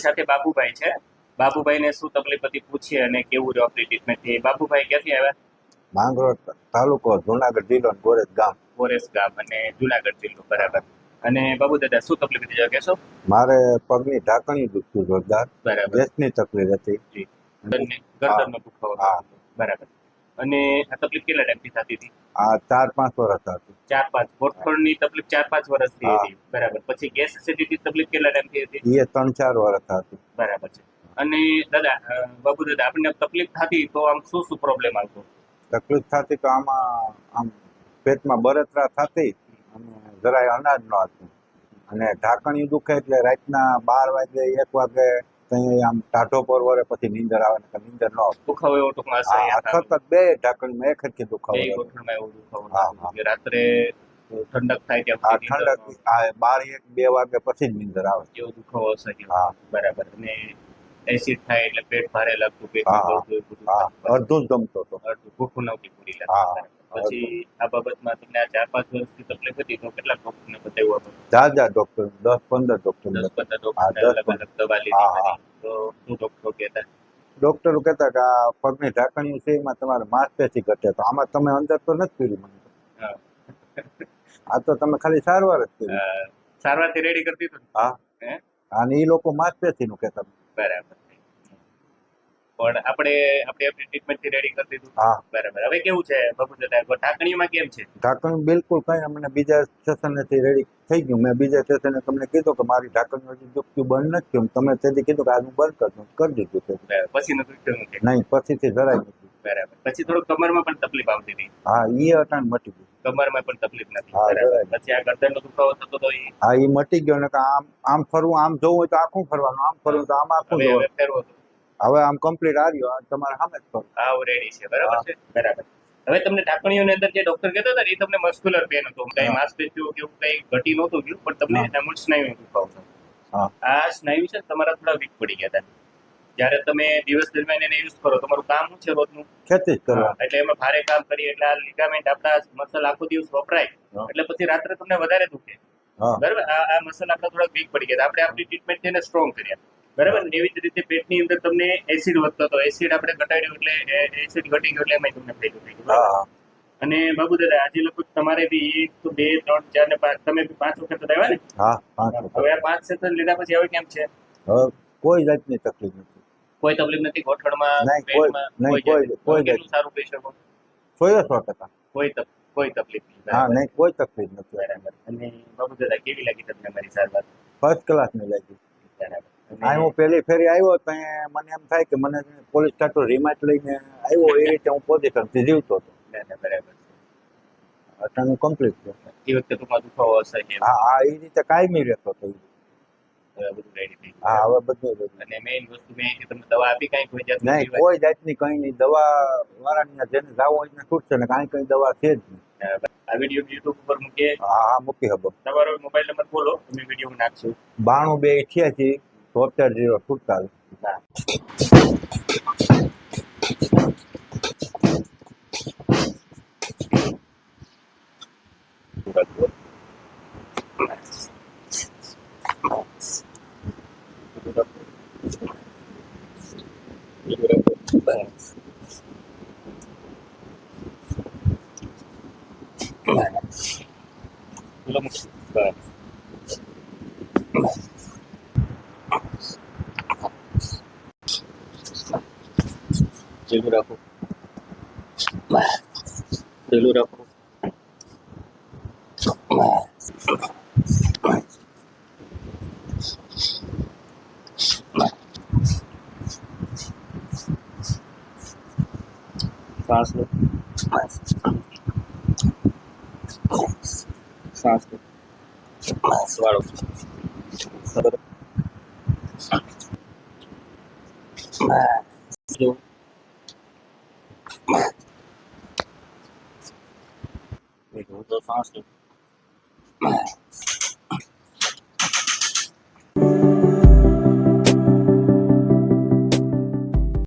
આપણી સાથે બાબુભાઈ છે. બાબુભાઈને શું તકલીફ હતી પૂછીએ અને કેવું રહ્યું આપણી ટ્રીટમેન્ટથી? બાબુભાઈ ક્યાંથી આવ્યા? માંગરોળ તાલુકો જુનાગઢ જિલ્લો ગોરેજ ગામ. ગોરેજ ગામ અને જુનાગઢ જિલ્લો બરાબર. અને બાબુ દાદા શું તકલીફ હતી કહેશો મારે પગની ઢાંકણી દુખતું જોરદાર. બરાબર. ગેસની તકલીફ હતી. ગરદનને ગરદનનો દુખાવો. બરાબર. અને આ તકલીફ કેટલા ટાઈમથી થતી હતી? આ ચાર પાંચ વર્ષ હતી ચાર પાંચ. ગોઠવણની તકલીફ ચાર પાંચ વર્ષથી. હતી. બરાબર. પછી ગેસ એસિડિટી તકલીફ કેટલા ટાઈમથી હતી? એ ત્રણ ચાર વર્ષ હતી બરાબર છે. અને દાદા બાબુ દાદા આપણને તકલીફ થતી તો આમ શું શું પ્રોબ્લેમ આવતો? તકલીફ થતી તો આમાં આમ પેટમાં બળતરા થતી અને જરાય અનાજ ન હતું. અને ઢાંકણી દુખે એટલે રાતના બાર વાગે એક વાગે ત્યાં આમ ટાઢો પરવરે પછી નીંદર આવે ને નીંદર ન આવે. દુખાવો એવો ટૂંકમાં સખત બે ઢાંકણીમાં એક જ દુખાવો. ગોઠણમાં એવો દુખાવો રાત્રે ઠંડક થાય ત્યાં ઠંડક આ બાર એક બે વાગે પછી જ નીંદર આવે. એવો દુખાવો અસહ્ય હા. બરાબર. અને એસિડ થાય એટલે પેટ ભારે લાગતું પેટ. અડધું જ જમતો હતો. અડધું ભૂખું નહોતી પૂરી લાગતી. પછી આ બાબતમાં તમને આ ચાર પાંચ વર્ષથી તકલીફ હતી તો કેટલા ડોક્ટરને બતાવ્યું હતું જાજા ડોક્ટર દસ પંદર ડોક્ટર દસ પંદર ડોક્ટર દવા લીધી તો શું ડોક્ટરો કહેતા? ડોક્ટરો કહેતા કે આ પગની ઢાંકણી છે એમાં તમારે માંસપેશી ઘટે તો આમાં તમે અંદર તો નથી કર્યું મને હા. આ તો તમે ખાલી સારવાર જ કરી થી સારવારથી રેડી કરતી હતી? હા. હે? અને એ લોકો માંસપેશીનું કહેતા. બરાબર. પણ આપણે આપણે આપણી ટ્રીટમેન્ટથી રેડી કરી દીધું. હા. બરાબર. હવે કેવું છે બાબુ દાદા ઢાંકણીમાં કેમ છે? ઢાંકણી બિલકુલ કઈ અમને બીજા સ્ટેશનેથી રેડી થઈ ગયું. મેં બીજા સ્ટેશને તમને કીધું કે મારી ઢાંકણી હજી દુખતું બંધ નથી થયું. તમે તેથી કીધું કે આ બંધ કરજો કરી દીધું પછી નથી થયું નહીં પછીથી જરાય નથી. બરાબર. પછી થોડું કમરમાં પણ તકલીફ આવતી હતી. હા એ અટાણ મટી ગયું. કમરમાં પણ તકલીફ નથી. પછી આ ગરદનનો દુખાવો થતો તો હા એ મટી ગયો ને આમ આમ ફરવું આમ જોવું હોય તો આખું ફરવાનું. આમ ફરવું તો આમ આખું ફેરવો હવે આમ કમ્પ્લીટ આવ્યો તમારે સામે જ ફરવું હા રેડી છે. બરાબર છે? બરાબર. હવે તમને ઢાંકણીઓની અંદર જે ડોક્ટર કહેતા હતા એ તમને મસ્ક્યુલર પેન હતો. કઈ. માંસપેશીઓ કે એવું કઈ ઘટી નહોતું ગયું પણ તમને. અમુક સ્નાયુ દુખાવ હા. આ સ્નાયુ છે તમારા થોડા વીક પડી ગયા હતા. જ્યારે તમે દિવસ દરમિયાન એને યુઝ કરો તમારું કામ શું છે રોજનું? ખેતી જ કરવા એટલે એમાં ભારે કામ કરીએ એટલે આ લિગામેન્ટ આપણા મસલ આખો દિવસ વપરાય. એટલે પછી રાત્રે તમને વધારે દુખે. બરાબર? આ આ મસલ આપણા થોડા વીક પડી ગયા આપણે આપણી ટ્રીટમેન્ટ એને સ્ટ્રોંગ કર્યા. બરાબર? ને એવી જ રીતે પેટની અંદર તમને એસિડ વધતો હતો. એસિડ આપણે ઘટાડ્યું એટલે એસિડ ઘટી ગયો એટલે એમાં તમને ફાયદો થઈ ગયો. અને બાબુ દાદા આજે લગભગ તમારે બી એક તો બે ત્રણ ચાર ને પાંચ તમે પાંચ વખત આવ્યા ને. હવે આ પાંચ સેશન લીધા પછી હવે કેમ છે? કોઈ જાતની તકલીફ નથી. કોઈ તકલીફ નથી ગોઠણમાં કોઈ- પેટમાં કોઈ કોઈ-. સારું કહી શકો એ સો ટકા. કોઈ તકલીફ કોઈ તકલીફ નહીં. હા નહીં કોઈ તકલીફ નથી. બરાબર. અને બાબુ દાદા કેવી લાગી તમને મારી સારવાર? ફર્સ્ટ ક્લાસની લાગી. આ હું પેલી ફેરી આવ્યો તો મને એમ થાય કે મને પોલીસ સ્ટાટો રિમાન્ડ લઈને આવ્યો એ રીતે હું પોઝિશનથી જીવતો હતો. બરાબર. અટાણું કમ્પ્લીટ છે એ વખતે તમારો દુખાવો હશે હા હા એ રીતે કાયમી રહેતો હતો હા હવે બધું. અને મેઇન વસ્તુ મેં કે તમને દવા આપી કાંઈ કોઈ જાત નહીં કોઈ જાતની કઈ નહીં. દવા વાળાની જેને જાવ હોય એને છૂટશે ને કાંઈ કઈ દવા છે જ નહીં. આ વીડિયો યુટ્યુબ ઉપર મૂકીએ. હા હા મૂકી હબો. તમારો મોબાઈલ નંબર બોલો અમે વીડિયો નાખશું. બાણું બે અઠ્યાસી તોતેર જીરો સુડતાલીસ હા જેલું રાખો. જેલું રાખો. શ્વાસ લો. શ્વાસ લો. વાળો. બરાબર the faster.